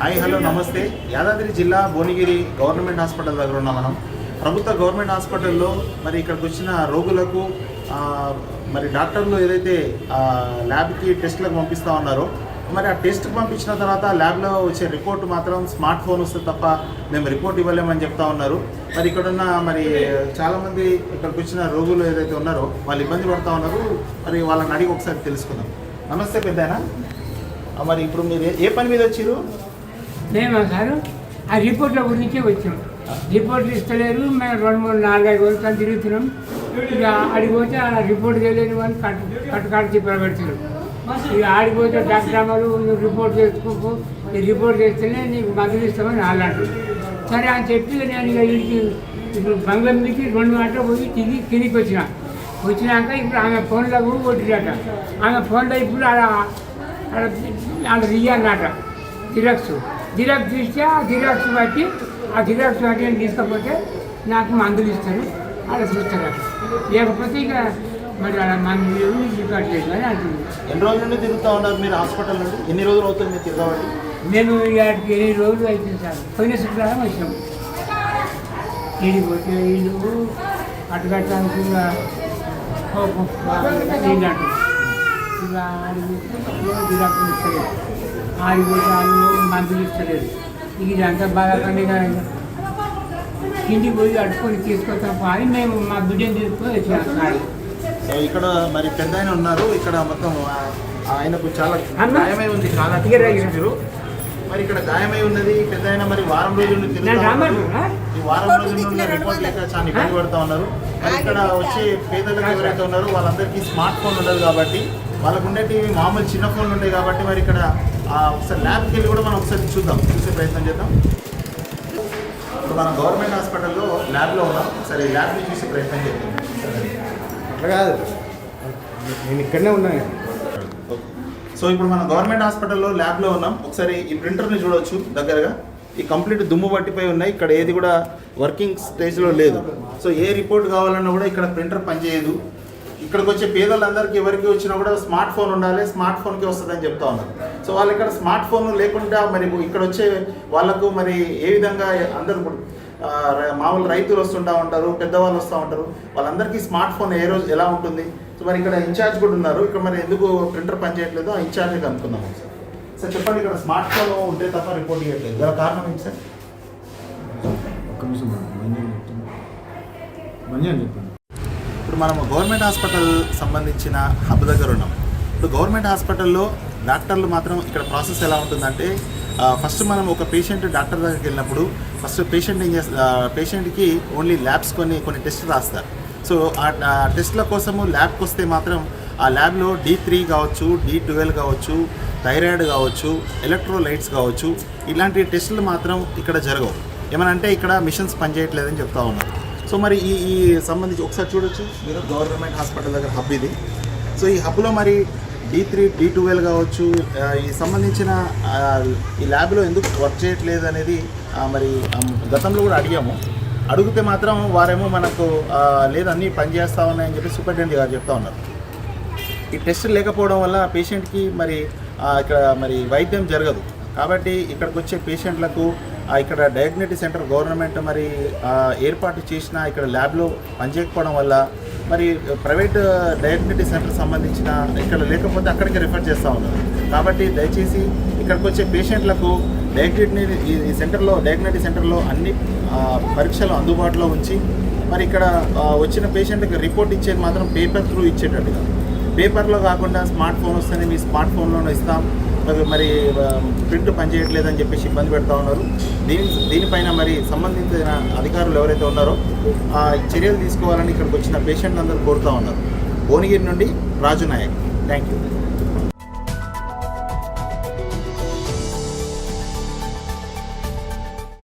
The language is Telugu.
హాయ్ హలో నమస్తే. యాదాద్రి జిల్లా భువనగిరి గవర్నమెంట్ హాస్పిటల్ దగ్గర ఉన్నాం మనం. ప్రభుత్వ గవర్నమెంట్ హాస్పిటల్లో మరి ఇక్కడికి వచ్చిన రోగులకు మరి డాక్టర్లు ఏదైతే ల్యాబ్కి టెస్ట్లకు పంపిస్తూ ఉన్నారో మరి ఆ టెస్ట్కి పంపించిన తర్వాత ల్యాబ్లో వచ్చే రిపోర్ట్ మాత్రం స్మార్ట్ ఫోన్ వస్తే తప్ప మేము రిపోర్ట్ ఇవ్వలేమని చెప్తా ఉన్నారు. మరి ఇక్కడున్న మరి చాలామంది ఇక్కడికి వచ్చిన రోగులు ఏదైతే ఉన్నారో వాళ్ళు ఇబ్బంది పడుతూ ఉన్నారు. మరి వాళ్ళని అడిగి ఒకసారి తెలుసుకుందాం. నమస్తే పెద్దనా. మరి ఇప్పుడు మీరు ఏ- పని మీద వచ్చారు? మేమా సార్ ఆ రిపోర్ట్ల గురించి వచ్చాం. రిపోర్ట్లు ఇస్తలేరు మేము రెండు మూడు నాలుగైదు రోజులు తిరుగుతున్నాం. ఇక ఆడిపోతే ఆ రిపోర్ట్ చేయలేని వాళ్ళు కట్టు కట్టుకాడు చెప్పారు ఇక ఆడిపోతే డాక్టర్ అమ్మలు నువ్వు రిపోర్ట్ చేసుకోకు ఈ రిపోర్ట్ చేస్తేనే నీకు మందులు ఇస్తామని వాళ్ళు అంటారు సరే అని చెప్పి నేను ఇక ఇంటికి ఇప్పుడు బంగ్లా మీదకి రెండు గంటలు పోయి తిరిగి తిరిగి వచ్చిన. వచ్చినాక ఇప్పుడు ఆమె ఫోన్లో కూడా కొట్టినట ఆమె ఫోన్లో ఇప్పుడు ఆడ ఆడ తీయాలన్నట జిరాక్స్. జిరాక్స్ తీస్తే ఆ జిరాక్స్ బట్టి ఆ జిరాక్స్ బట్టి నేను తీసుకపోతే నాకు మందులు ఇస్తాను అలా చూస్తారు లేకపోతే ఇక మరి అలా మందులు రికార్డ్ లేదు అని అంటుంది ఎన్ని రోజుల నుండి తిరుగుతూ ఉన్నారు మీరు హాస్పిటల్ నుండి ఎన్ని రోజులు అవుతుంది మీరు తిరగబడి? మేము ఇక్కడికి ఎన్ని రోజులు అవుతుంది సార్? పోయిన శుక్రవారం వచ్చినాం. ఇది పోతే ఇల్లు అటుకట్టడానికి ఇక కోపం నీళ్ళు అంటారు? ఇక ఆడికి జిరాక్స్ ఆడిపోతే మందులు ఇస్తలేదు. ఇక ఇదంతా బాగా పండుగ ఇంటికి పోయి అడుకొని తీసుకొస్తాం. అని మేము మా బిడ్డను తీసుకొని సో ఇక్కడ మరి పెద్ద ఆయన ఉన్నారు. ఇక్కడ మొత్తం ఆ- ఆయనకు చాలా? గాయమై ఉంది. చాలా. మీరు. మరి ఇక్కడ గాయమై ఉన్నది పెద్ద ఆయన మరి వారం రోజుల? ఈ వారం రోజుల రిపోర్ట్ లేక చాలా ఇబ్బంది పడుతూ ఉన్నారు. మరి ఇక్కడ వచ్చే పేదలకు ఎవరైతే ఉన్నారో వాళ్ళందరికీ స్మార్ట్ ఫోన్ ఉండదు కాబట్టి వాళ్ళకు ఉండేటివి మామూలు చిన్న ఫోన్లు ఉంటాయి కాబట్టి మరి ఇక్కడ ఆ ఒకసారి ల్యాబ్కి వెళ్ళి కూడా మనం ఒకసారి చూద్దాం. చూసే ప్రయత్నం చేద్దాం. ఇప్పుడు మనం గవర్నమెంట్ హాస్పిటల్లో ల్యాబ్లో ఉన్నాం. సరే ల్యాబ్ని చూసే ప్రయత్నం చేద్దాం? అట్లా కాదు. నేను ఇక్కడనే ఉన్నాను సో ఇప్పుడు మనం గవర్నమెంట్ హాస్పిటల్లో ల్యాబ్లో ఉన్నాం. ఒకసారి ఈ ప్రింటర్ని చూడొచ్చు దగ్గరగా. ఈ కంప్లీట్ దుమ్ము పట్టిపోయి ఉన్నాయి. ఇక్కడ ఏది కూడా వర్కింగ్ స్టేజ్లో లేదు. సో ఏ రిపోర్ట్ కావాలన్నా కూడా ఇక్కడ ప్రింటర్ పనిచేయదు. ఇక్కడికి వచ్చే పేదలందరికీ ఎవరికి వచ్చినా కూడా స్మార్ట్ ఫోన్ ఉండాలి. స్మార్ట్ ఫోన్కి వస్తుందని చెప్తా ఉన్నారు. సో వాళ్ళు ఇక్కడ స్మార్ట్ ఫోన్ లేకుండా మరి ఇక్కడ వచ్చే వాళ్ళకు మరి ఏ విధంగా అందరూ మామూలు రైతులు వస్తుంటా ఉంటారు పెద్దవాళ్ళు వస్తూ ఉంటారు వాళ్ళందరికీ స్మార్ట్ ఫోన్ ఏ రోజు ఎలా ఉంటుంది? సో మరి ఇక్కడ ఇన్ఛార్జ్ కూడా ఉన్నారు. ఇక్కడ మరి ఎందుకు ప్రింటర్ పనిచేయట్లేదో? ఆ ఇన్ఛార్జ్ కనుక్కుందాం సార్. సార్ చెప్పండి ఇక్కడ స్మార్ట్ ఫోన్ ఉంటే తప్ప రిపోర్ట్ చేయట్లేదు గల కారణం ఏంటి సార్? ఒక్క నిమిషం చెప్పండి. ఇప్పుడు మనం గవర్నమెంట్ హాస్పిటల్ సంబంధించిన హబ్ దగ్గర ఉన్నాం. ఇప్పుడు గవర్నమెంట్ హాస్పిటల్లో డాక్టర్లు మాత్రం ఇక్కడ ప్రాసెస్ ఎలా ఉంటుందంటే ఫస్ట్ మనం ఒక పేషెంట్ డాక్టర్ దగ్గరికి వెళ్ళినప్పుడు ఫస్ట్ పేషెంట్ ఏం చేస్తా పేషెంట్కి ఓన్లీ ల్యాబ్స్ కొన్ని కొన్ని టెస్ట్ రాస్తారు. సో ఆ ఆ టెస్ట్ల కోసము ల్యాబ్కి వస్తే మాత్రం ఆ ల్యాబ్లో డి త్రీ కావచ్చు డి ట్వెల్వ్ కావచ్చు థైరాయిడ్ కావచ్చు ఎలక్ట్రోలైట్స్ కావచ్చు ఇలాంటి టెస్టులు మాత్రం ఇక్కడ జరగవు. ఏమనంటే ఇక్కడ మిషన్స్ పనిచేయట్లేదని చెప్తా ఉన్నారు సో మరి ఈ ఈ సంబంధించి ఒకసారి చూడొచ్చు. మీరు గవర్నమెంట్ హాస్పిటల్ దగ్గర హబ్ ఇది. సో ఈ హబ్లో మరి డి త్రీ డి ట్వెల్వ్ కావచ్చు ఈ సంబంధించిన ఈ ల్యాబ్లో ఎందుకు వర్క్ చేయట్లేదు అనేది మరి గతంలో కూడా అడిగాము. అడిగితే మాత్రం వారేమో మనకు లేదు అన్నీ పనిచేస్తా ఉన్నాయని చెప్పి సూపరింటెండెంట్ గారు చెప్తా ఉన్నారు. ఈ టెస్ట్ లేకపోవడం వల్ల పేషెంట్కి మరి ఇక్కడ మరి వైద్యం జరగదు. కాబట్టి ఇక్కడికి వచ్చే పేషెంట్లకు ఇక్కడ డయాగ్నోటిక్ సెంటర్ గవర్నమెంట్ మరి ఏర్పాటు చేసిన ఇక్కడ ల్యాబ్లో పనిచేయకపోవడం వల్ల మరి ప్రైవేట్ డయాగ్నోటిక్ సెంటర్ సంబంధించిన ఇక్కడ లేకపోతే అక్కడికి రిఫర్ చేస్తూ ఉన్నారు. కాబట్టి దయచేసి ఇక్కడికి వచ్చే పేషెంట్లకు డయాగ్నోటి ఈ సెంటర్లో డయాగ్నోటిక్ సెంటర్లో అన్ని పరీక్షలు అందుబాటులో ఉంచి మరి ఇక్కడ వచ్చిన పేషెంట్కి రిపోర్ట్ ఇచ్చేది మాత్రం పేపర్ త్రూ ఇచ్చేటట్టుగా. పేపర్లో కాకుండా స్మార్ట్ ఫోన్ వస్తేనే మీ స్మార్ట్ ఫోన్లోనే ఇస్తాం. మరి మరి ప్రింట్ పనిచేయట్లేదని చెప్పేసి ఇబ్బంది పెడతా ఉన్నారు. దీని దీనిపైన మరి సంబంధించిన అధికారులు ఎవరైతే ఉన్నారో ఆ, చర్యలు తీసుకోవాలని ఇక్కడికి వచ్చిన పేషెంట్ అందరూ కోరుతా ఉన్నారు. భువనగిరి నుండి రాజు నాయక్. Thank you.